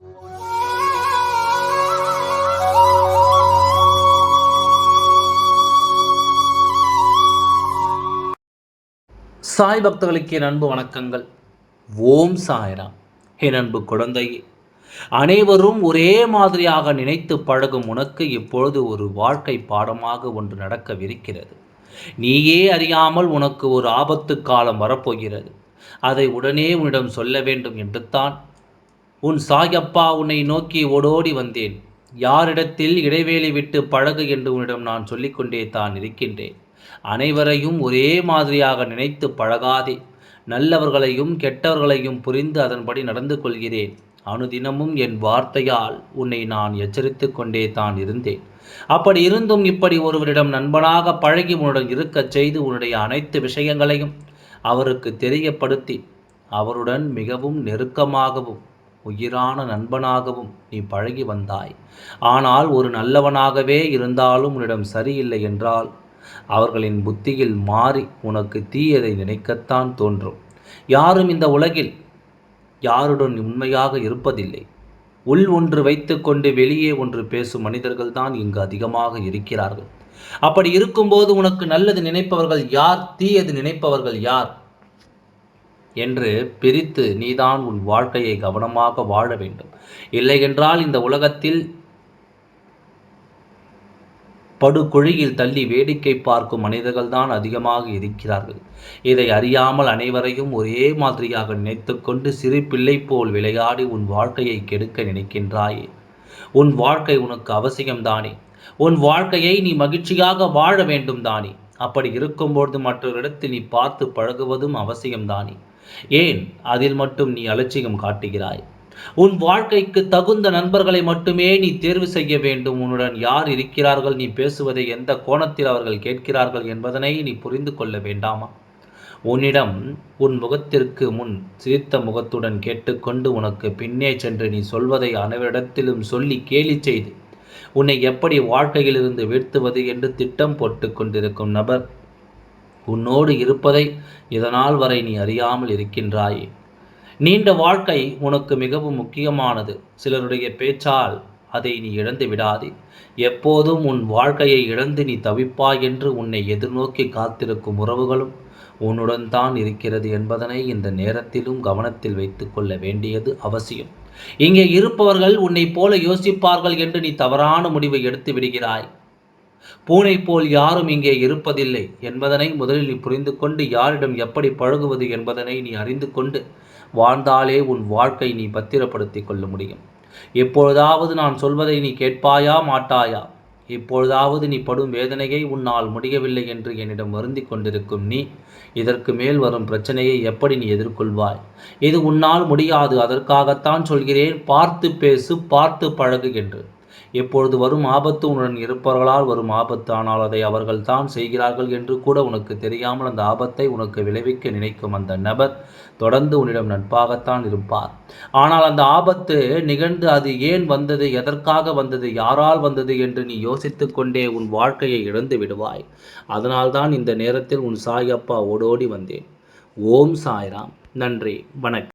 சாய் பக்தர்களுக்கு என் அன்பு வணக்கங்கள். ஓம் சாய்ராம். என் அன்பு குழந்தையே அனைவரும் ஒரே மாதிரியாக நினைத்து பழகும் உனக்கு இப்பொழுது ஒரு வாழ்க்கை பாடமாக ஒன்று நடக்கவிருக்கிறது. நீயே அறியாமல் உனக்கு ஒரு ஆபத்து காலம் வரப்போகிறது. அதை உடனே உன்னிடம் சொல்ல வேண்டும் என்று தான் உன் சாயப்பா உன்னை நோக்கி ஓடோடி வந்தேன். யாரிடத்தில் இடைவேளை விட்டு பழகு என்று உன்னிடம் நான் சொல்லிக்கொண்டே தான் இருக்கின்றேன். அனைவரையும் ஒரே மாதிரியாக நினைத்து பழகாதே. நல்லவர்களையும் கெட்டவர்களையும் புரிந்து அதன்படி நடந்து கொள்கிறேன். அனுதினமும் என் வார்த்தையால் உன்னை நான் எச்சரித்து கொண்டே தான் இருந்தேன். அப்படி இருந்தும் இப்படி ஒருவரிடம் நண்பனாக பழகி உன்னுடன் இருக்கச் செய்து உன்னுடைய அனைத்து விஷயங்களையும் அவருக்கு தெரியப்படுத்தி அவருடன் மிகவும் நெருக்கமாகவும் உயிரான நண்பனாகவும் நீ பழகி வந்தாய். ஆனால் ஒரு நல்லவனாகவே இருந்தாலும் உன்னிடம் சரியில்லை என்றால் அவர்களின் புத்தியில் மாறி உனக்கு தீயதை நினைக்கத்தான் தோன்றும். யாரும் இந்த உலகில் யாருடன் உண்மையாக இருப்பதில்லை. உள் ஒன்று வைத்துக்கொண்டு வெளியே ஒன்று பேசும் மனிதர்கள் தான் இங்கு அதிகமாக இருக்கிறார்கள். அப்படி இருக்கும்போது உனக்கு நல்லது நினைப்பவர்கள் யார்? தீயது நினைப்பவர்கள் யார்? என்று பிரித்து நீதான் உன் வாழ்க்கையை கவனமாக வாழ வேண்டும். இல்லையென்றால் இந்த உலகத்தில் படுகுழியில் தள்ளி வேடிக்கை பார்க்கும் மனிதர்கள் தான் அதிகமாக இருக்கிறார்கள். இதை அறியாமல் அனைவரையும் ஒரே மாதிரியாக நினைத்துக்கொண்டு சிறு பிள்ளை போல் விளையாடி உன் வாழ்க்கையை கெடுக்க நினைக்கின்றாயே. உன் வாழ்க்கை உனக்கு அவசியம்தானே உன் வாழ்க்கையை நீ மகிழ்ச்சியாக வாழ வேண்டும் தானே? அப்படி இருக்கும்போது மற்றொரு இடத்தில் நீ பார்த்து பழகுவதும் அவசியம்தானே ஏன் அதில் மட்டும் நீ அலட்சியம் காட்டுகிறாய்? உன் வாழ்க்கைக்கு தகுந்த நண்பர்களை மட்டுமே நீ தேர்வு செய்ய வேண்டும். உன்னுடன் யார் இருக்கிறார்கள்? நீ பேசுவதை எந்த கோணத்தில் அவர்கள் கேட்கிறார்கள் என்பதனை நீ புரிந்து கொள்ள வேண்டாமா? உன்னிடம் உன் முகத்திற்கு முன் சிரித்த முகத்துடன் கேட்டுக்கொண்டு உனக்கு பின்னே சென்று நீ சொல்வதை அனைவரிடத்திலும் சொல்லி கேலி செய்து உன்னை எப்படி வாழ்க்கையிலிருந்து வீழ்த்துவது என்று திட்டம் போட்டு கொண்டிருக்கும் நபர் உன்னோடு இருப்பதை இதனால் வரை நீ அறியாமல் இருக்கின்றாய். நீண்ட வாழ்க்கை உனக்கு மிகவும் முக்கியமானது. சிலருடைய பேச்சால் அதை நீ இழந்து விடாதே. எப்போதும் உன் வாழ்க்கையை இழந்து நீ தவிப்பாய் என்று உன்னை எதிர்நோக்கி காத்திருக்கும் உறவுகளும் உன்னுடன் தான் இருக்கிறது என்பதனை இந்த நேரத்திலும் கவனத்தில் வைத்து கொள்ள வேண்டியது அவசியம். இங்கே இருப்பவர்கள் உன்னை போல யோசிப்பார்கள் என்று நீ தவறான முடிவை எடுத்து விடுகிறாய். பூனை போல் யாரும் இங்கே இருப்பதில்லை என்பதனை முதலில் நீ புரிந்து கொண்டு யாரிடம் எப்படி பழகுவது என்பதனை நீ அறிந்து கொண்டு வாழ்ந்தாலே உன் வாழ்க்கை நீ பத்திரப்படுத்தி கொள்ள முடியும். எப்பொழுதாவது நான் சொல்வதை நீ கேட்பாயா மாட்டாயா? இப்பொழுதாவது நீ படும் வேதனையை உன்னால் முடியவில்லை என்று என்னிடம் வருந்தி கொண்டிருக்கும் நீ இதற்கு மேல் வரும் பிரச்சனையை எப்படி நீ எதிர்கொள்வாய்? இது உன்னால் முடியாது அதற்காகத்தான் சொல்கிறேன் பார்த்து பேசு பார்த்து பழகு என்று. எப்பொழுது வரும் ஆபத்து உன்னுடன் இருப்பவர்களால் வரும் ஆபத்து ஆனால் அதை அவர்கள் தான் செய்கிறார்கள் என்று கூட உனக்கு தெரியாமல் அந்த ஆபத்தை உனக்கு விளைவிக்க நினைக்கும் அந்த நபர் தொடர்ந்து உன்னிடம் நட்பாகத்தான் இருப்பார். ஆனால் அந்த ஆபத்து நிகழ்ந்து அது ஏன் வந்தது எதற்காக வந்தது யாரால் வந்தது என்று நீ யோசித்து கொண்டே உன் வாழ்க்கையை இழந்து விடுவாய். அதனால்தான் இந்த நேரத்தில் உன் சாயப்பா ஓடோடி வந்தேன். ஓம் சாய்ராம். நன்றி. வணக்கம்.